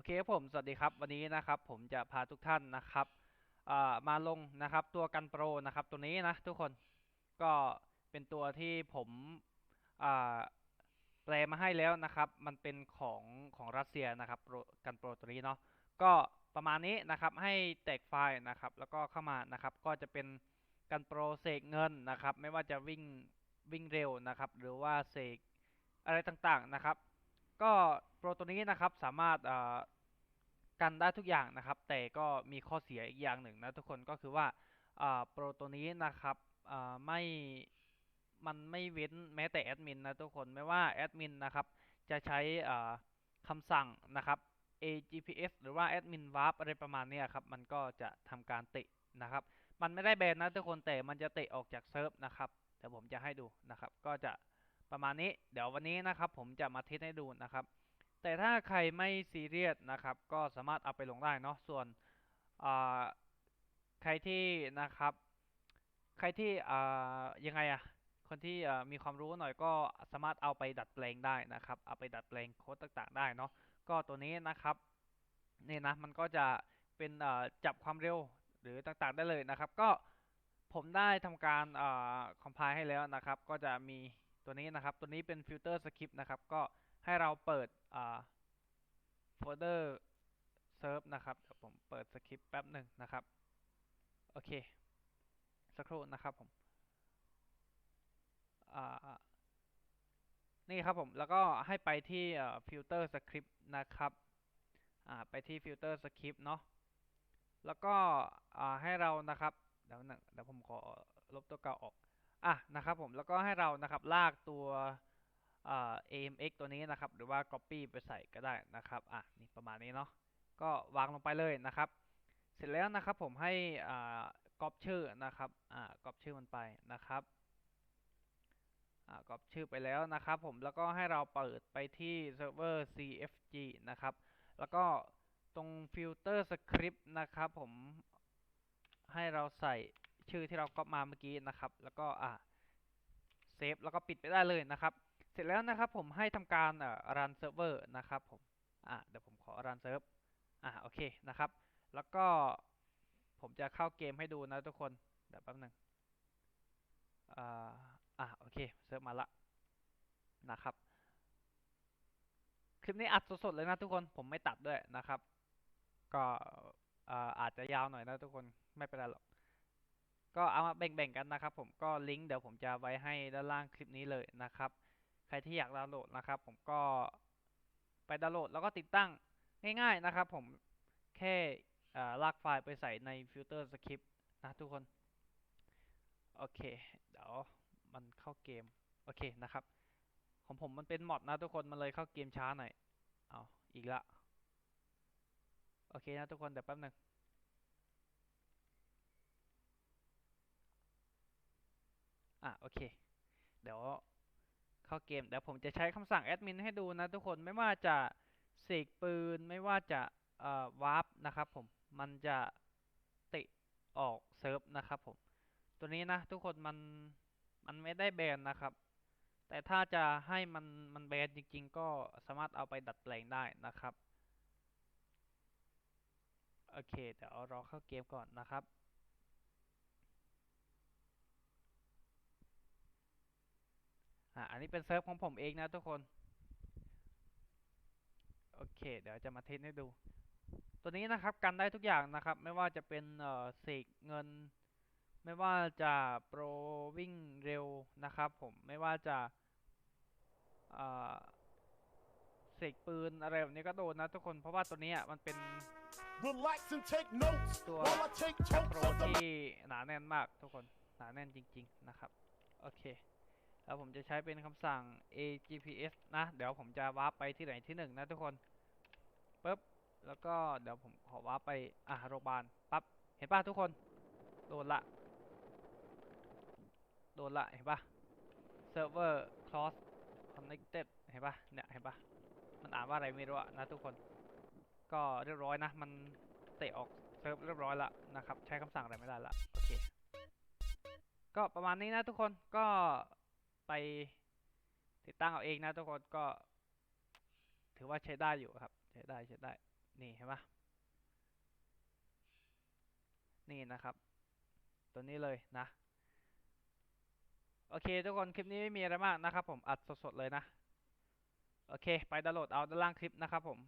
อเคครับผมสวัสดีครับวันนี้นะครับผมจะพาทุกท่านนะครับมาลงนะครับตัวกันโปรนะครับตัวนี้นะทุกคนก็เป็นตัวที่ผมแปลมาให้แล้วนะครับ มันเป็นของของรัสเซียนะครับกันโปรตัวนี้เนาะก็ประมาณนี้นะครับให้แตกไฟล์นะครับแล้วก็เข้ามานะครับก็จะเป็นกันโปรเสกเงินนะครับ ไม่ว่าจะวิ่งวิ่งเร็วนะครับ หรือว่าเสกอะไรต่างๆนะครับ ก็โปรตัวนี้นะครับสามารถกันได้ทุกอย่างนะครับ แต่ก็มีข้อเสียอีกอย่างหนึ่งนะทุกคนก็คือว่าโปรตัวนี้นะครับไม่มันไม่เว้นแม้แต่แอดมินนะทุกคนไม่ว่าแอดมินนะครับจะใช้คำสั่งนะครับ AGPS หรือว่า admin warp อะไรประมาณนี้ครับ มันก็จะทำการเตะนะครับ มันไม่ได้แบนนะทุกคนแต่มันจะเตะออกจากเซิร์ฟนะครับเดี๋ยวผมจะให้ดูนะครับ ก็จะ ประมาณนี้เดี๋ยววันนี้นะครับผมจะมาเทสให้ดูนะครับ แต่ถ้าใครไม่ซีเรียสนะครับ ก็สามารถเอาไปลงได้เนาะส่วนใครที่นะครับ ใครที่ยังไงอะคนที่มีความรู้หน่อยก็สามารถเอาไปดัดแปลงได้นะครับ เอาไปดัดแปลงโค้ดต่างๆ ได้เนาะก็ตัวนี้นะครับนี่นะมันก็จะเป็นจับความเร็วหรือต่างๆได้เลยนะครับ ก็ผมได้ทำการคอมไพล์ให้แล้วนะครับ ก็จะมี ตัวนี้นะครับ ตัวนี้เป็นฟิลเตอร์สคริปต์นะครับ ก็ให้เราเปิดโฟลเดอร์เซิร์ฟนะครับ เดี๋ยวผมเปิดสคริปต์แป๊บหนึ่งนะครับ โอเค สักครู่นะครับผมนี่ครับผม แล้วก็ให้ไปที่ฟิลเตอร์สคริปต์นะครับไปที่ฟิลเตอร์สคริปต์เนาะ แล้วก็ให้เรานะครับ เดี๋ยวเดี๋ยวผมขอลบตัวเก่าออก อะนะครับผมแล้วก็ให้เรานะครับลากตัวอ่า AMX ตัวนี้นะครับ หรือว่า Copy ไปใส่ก็ได้นะครับอะนี่ประมาณนี้เนาะก็วางลงไปเลยนะครับ เสร็จแล้วนะครับผมให้อ่าก๊อปชื่อนะครับอ่าก๊อปชื่อมันไปนะครับอ่ากรอบชื่อไปแล้วนะครับผมแล้วก็ให้เราเปิดไปที่เซิร์ฟเวอร์ CFG นะครับ แล้วก็ตรงฟิลเตอร์สคริปต์นะครับผมให้เราใส่ ชื่อที่เราก๊อปมาเมื่อกี้นะครับ แล้วก็อ่าเซฟแล้วก็ปิดไปได้เลยนะครับ เสร็จแล้วนะครับผมให้ทำการอ่ารันเซิร์ฟเวอร์นะครับผมอ่าเดี๋ยวผมขอรันเซิร์ฟอ่าโอเคนะครับ แล้วก็ผมจะเข้าเกมให้ดูนะทุกคนเดี๋ยวแป๊บหนึงอ่าอะโอเคเซิร์ฟมาละนะครับคลิปนี้อัดสดๆเลยนะทุกคนผมไม่ตัดด้วยนะครับ ก็อ่าอาจจะยาวหน่อยนะทุกคนไม่เป็นไรหรอก ก็เอามาแบ่งๆกันนะครับ ผมก็ลิงก์เดี๋ยวผมจะไว้ให้ด้านล่างคลิปนี้เลยนะครับ ใครที่อยากดาวน์โหลดนะครับ ผมก็ไปดาวน์โหลดแล้วก็ติดตั้งง่าย ๆนะครับ ผมแค่ลากไฟล์ไปใส่ในฟิลเตอร์สคริปต์นะทุกคน โอเค เดี๋ยวมันเข้าเกม โอเคนะครับ ของผมมันเป็นมอดนะทุกคนมันเลยเข้าเกมช้าหน่อย เอาอีกละ โอเคนะทุกคนเดี๋ยวแป๊บหนึ่ง อะโอเค เดี๋ยวเข้าเกมเดี๋ยวผมจะใช้คำสั่งแอดมินให้ดูนะทุกคนไม่ว่าจะเสกปืนไม่ว่าจะเอ่อวาร์ปนะครับผมมันจะติออกเซิร์ฟนะครับผมตัวนี้นะทุกคนมันมันไม่ได้แบนนะครับ แต่ถ้าจะให้มันมันแบนจริง ๆ ก็สามารถเอาไปดัดแปลงได้นะครับโอเคเดี๋ยวรอเข้าเกมก่อนนะครับ อะอันนี้เป็นเซิร์ฟของผมเองนะทุกคน โอเค เดี๋ยวจะมาเทสให้ดู ตัวนี้นะครับกันได้ทุกอย่างนะครับ ไม่ว่าจะเป็นเอ่อเสกเงิน ไม่ว่าจะโปรวิ่งเร็วนะครับผม ไม่ว่าจะอ่าเสกปืนอะไรแบบนี้ก็โดนนะทุกคน เพราะว่าตัวนี้อะมันเป็น Relax and take notes ตัว while I take โปร totes of the ที่หนาแน่นมากทุกคน หนาแน่นจริง ๆ นะครับ โอเค แล้วผมจะใช้เป็นคำสั่ง AGPS นะ เดี๋ยวผมจะวาร์ปไปที่ไหนที่หนึ่งนะทุกคนปึ๊บแล้วก็เดี๋ยวผมขอวาร์ปไปอะโรงพยาบาลปั๊บเห็นป่ะทุกคนโดนละโดนละเห็นป่ะ server cross connected เห็นป่ะเนี่ยเห็นป่ะมันอ่านว่าอะไรไม่รู้อะนะทุกคนก็เรียบร้อยนะ มันเตะออกเซิร์ฟเรียบร้อยละนะครับ ใช้คำสั่งอะไรไม่ได้ละโอเค ก็ประมาณนี้นะทุกคนก็ ไปติดตั้งเอาเองนะทุกคนก็ถือว่าใช้ได้อยู่ครับ ใช้ได้ใช้ได้ นี่เห็นปะนี่นะครับ ตัวนี้เลยนะ โอเค ทุกคนคลิปนี้ไม่มีอะไรมากนะครับ ผมอัดสดๆเลยนะ โอเค ไปดาวน์โหลดเอาด้านล่างคลิปนะครับผม